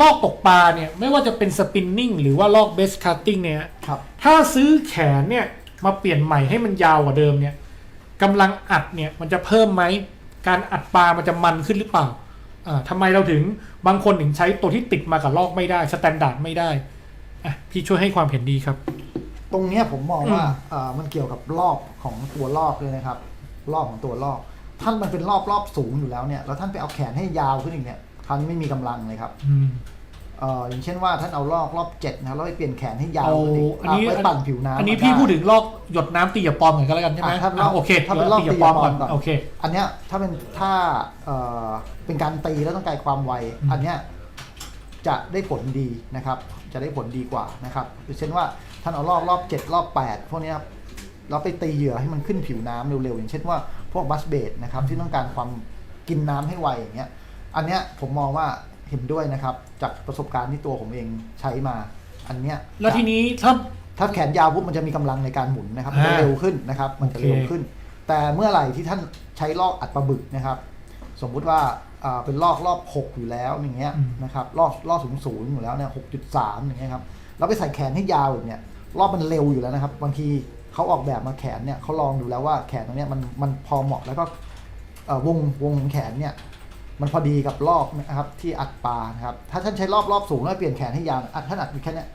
ลอกตกปลาเนี่ยไม่ว่าจะเป็นสปินนิ่งหรือว่าลอกเบสคัตติ้งเนี่ยครับ ถ้าซื้อแขนเนี่ยมาเปลี่ยนใหม่ให้มันยาวกว่าเดิมเนี่ยกำลังอัดเนี่ยมันจะเพิ่มไหม การอัดปลามันจะมันขึ้นหรือเปล่าอ่าทำไมเราถึงบางคนถึงใช้ตัวที่ติดมากับลอกไม่ได้สแตนดาร์ดไม่ได้อะพี่ช่วยให้ความเห็นดีครับ ตรงเนี้ยผมมองว่าอืมเอ่อมันเกี่ยวกับรอบของตัวรอบเลยนะครับ รอบของตัวรอบ ท่านมันเป็นรอบรอบสูงอยู่แล้วเนี่ย แล้วท่านไปเอาแขนให้ยาวขึ้นอีกเนี่ยท่านไม่มีกำลังเลยครับอืมเอ่ออย่างเช่นว่าท่านเอารอบรอบเจ็ดนะครับแล้วไปเปลี่ยนแขนให้ยาวเอาขึ้นอีกอันนี้เอาไปปั่นผิวน้ำอันนี้มาพี่ไพูดถึงลอกหยดน้ำตีอย่าปลอมเหมือนกันแล้วกันใช่ไหมอะถ้าลอกอะโอเคถ้าเป็นลอกตีอย่าปลอมก่อนตีอย่าปลอมก่อนโอเค อันเนี้ยถ้าเป็นถ้าเอ่อเป็นการตีแล้วต้องการความไวอืมอันเนี้ยจะได้ผลดีนะครับ จะได้ผลดีกว่านะครับอย่างเช่นว่าท่านเอารอบรอบเจ็ดรอบแปดพวกเนี้ยครับเราไปตีเหยื่อให้มันขึ้นผิวน้ำเร็วๆอย่างเช่นว่า พวกบัสเบดนะครับที่ต้องการความกินน้ำให้ไวอย่างเงี้ยอันเนี้ยผมมองว่าเห็นด้วยนะครับ จากประสบการณ์ที่ตัวผมเองใช้มา อันเนี้ยแล้วทีนี้ถ้าถ้าแขนยาวปุ๊บมันจะมีกำลังในการหมุนนะครับมันจะอ่าเร็วขึ้นนะครับ มันจะโอเคเร็วขึ้น แต่เมื่อไหร่ที่ท่านใช้ลอกอัดปลาบึกนะครับ สมมุติว่าอ่าเป็นลอกรอบ6อยู่แล้วอย่างเงี้ยนะครับลอกลอกสูงสูงๆอยู่แล้วเนี่ยหกจุดสามอย่างเงี้ยครับเราไปใส่แขนให้ยาวอีกเนี่ยรอบมันเร็วอยู่แล้วนะครับ บางที เขาออกแบบมาแขนเนี่ยเขาลองดูแล้วว่าแขนตรงเนี้ยมันมันพอเหมาะแล้วก็เอ่อวงวงของแขนเนี่ยมันพอดีกับรอบนะครับที่อัดปลานะครับ ถ้าท่านใช้รอบรอบสูงแล้วเปลี่ยนแขนให้ยาวอัดท่านอัดอยู่แค่เนี้ย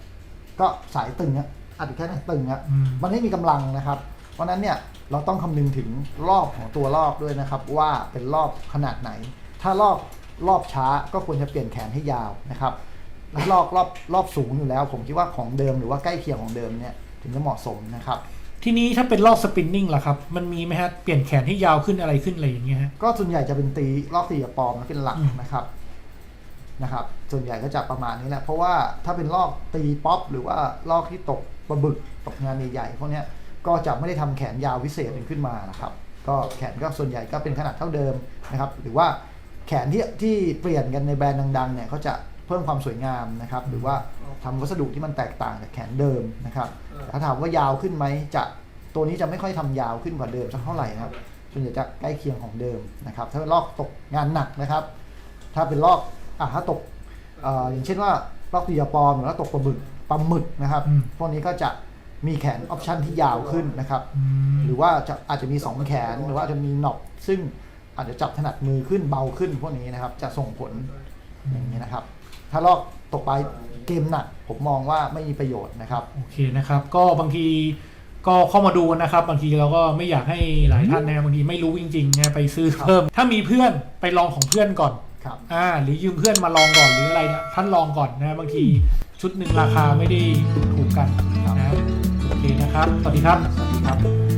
ก็สายตึงอะอัดอยู่แค่เนี้ยตึงอะอืมมันไม่มีกำลังนะครับ เพราะฉะนั้นเนี่ยเราต้องคำนึงถึงรอบของตัวรอบด้วยนะครับ ว่าเป็นรอบขนาดไหน ถ้ารอบรอบช้าก็ควรจะเปลี่ยนแขนให้ยาวนะครับแล้วรอบรอบรอบสูงอยู่แล้ว ผมคิดว่าของเดิมหรือว่าใกล้เคียงของเดิมเนี่ยถึงจะเหมาะสมนะครับ ทีนี้ถ้าเป็นลอกสปินนิ่งล่ะครับ มันมีไหมฮะ เปลี่ยนแขนให้ยาวขึ้นอะไรขึ้นอะไรอย่างเงี้ยฮะ ก็ส่วนใหญ่จะเป็นตีรอบตีกับปลอมนะเป็นหลักอืมนะครับนะครับ ส่วนใหญ่ก็จะประมาณนี้แหละ เพราะว่าถ้าเป็นลอกตีป๊อปหรือว่าลอกที่ตกปลาบึกตกงานใหญ่ๆพวกเนี้ยก็จะไม่ได้ทำแขนยาววิเศษขึ้นมานะครับ ก็แขนก็ส่วนใหญ่ก็เป็นขนาดเท่าเดิมนะครับ หรือว่าแขนที่ที่เปลี่ยนกันในแบรนด์ดังๆเนี่ยเขาจะเพิ่มความสวยงามนะครับ หรือว่าทำวัสดุที่มันแตกต่างจากแขนเดิมนะครับถ้าถามว่ายาวขึ้นไหมจะ ตัวนี้จะไม่ค่อยทำยาวขึ้นกว่าเดิมสักเท่าไหร่นะครับส่วนใหญ่จะใกล้เคียงของเดิมนะครับ ถ้าเป็นลอกตกงานหนักนะครับ ถ้าเป็นลอกอะถ้าตกเอ่ออย่างเช่นว่าลอกตียาปลอมหรือว่าตกปลาหมึกปลาหมึกนะครับอืมพวกนี้ก็จะมีแขนออปชันที่ยาวขึ้นนะครับอืมหรือว่าจะอาจจะมี 2 แขนหรือว่าอาจจะมีหนอบซึ่งอาจจะจับถนัดมือขึ้นเบาขึ้นพวกนี้นะครับ จะส่งผลอย่างนี้นะครับ ถ้าลอกตกไปเกมหนักผมมองว่าไม่มีประโยชน์นะครับ โอเคนะครับ ก็บางที ก็เข้ามาดูนะครับบางทีเราก็ไม่อยากให้หลายท่านนะบางทีไม่รู้จริงๆนะไปซื้อเพิ่ม ถ้ามีเพื่อนไปลองของเพื่อนก่อนครับอ่าหรือยืมเพื่อนมาลองก่อนหรืออะไรเนี่ยท่านลองก่อนนะบางทีชุดหนึ่งราคาไม่ได้ถูกกันนะโอเคนะครับ สวัสดีครับ สวัสดีครับ